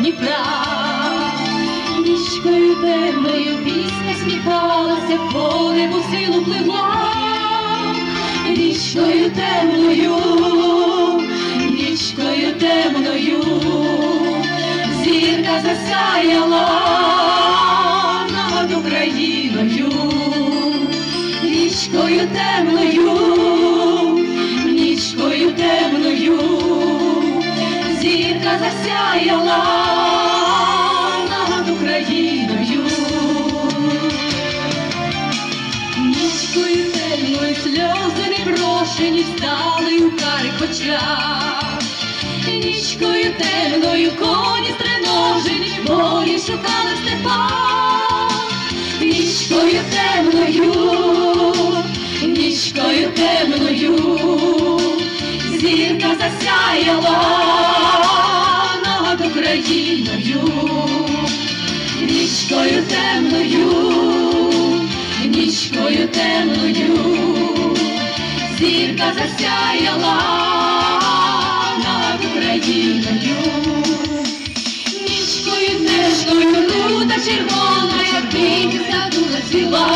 Дніпра, нічкою темною пісня сміхалася, по небу силу пливла, нічкою темною, нічкою темною, зірка засяяла над Україною, річкою темною, нічкою темною. Зірка засяяла стали у карих очах. Нічкою темною коні стреножені, волі шукали в степах. Нічкою темною, нічкою темною, зірка засяяла над Україною нічкою темною, нічкою темною, зірка засяяла над Україною, нічкою темною, рута червона, як дині задула ціла,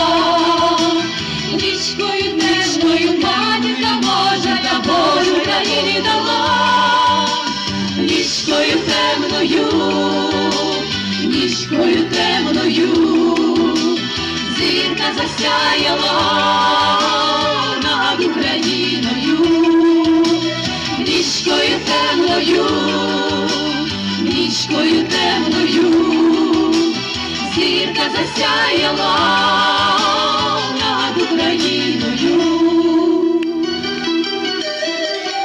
нічкою темною, матінка Божа, я Божу Україні дала. Нічкою темною, нічкою темною, зірка засяяла темною, нічкою темною, зірка засяяла над Україною.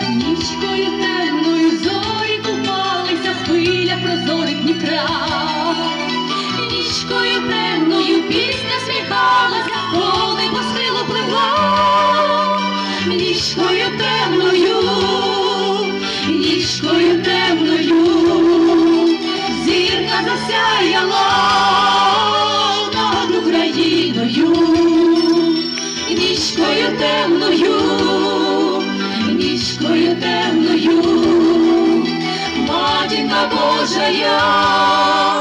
Нічкою темною зорі купалися в хвилях прозорих Дніпра. Нічкою темною пісня сміхалася, коли по силу пливла. Нічкою темною, темною, нічкою темною, матінка Божа я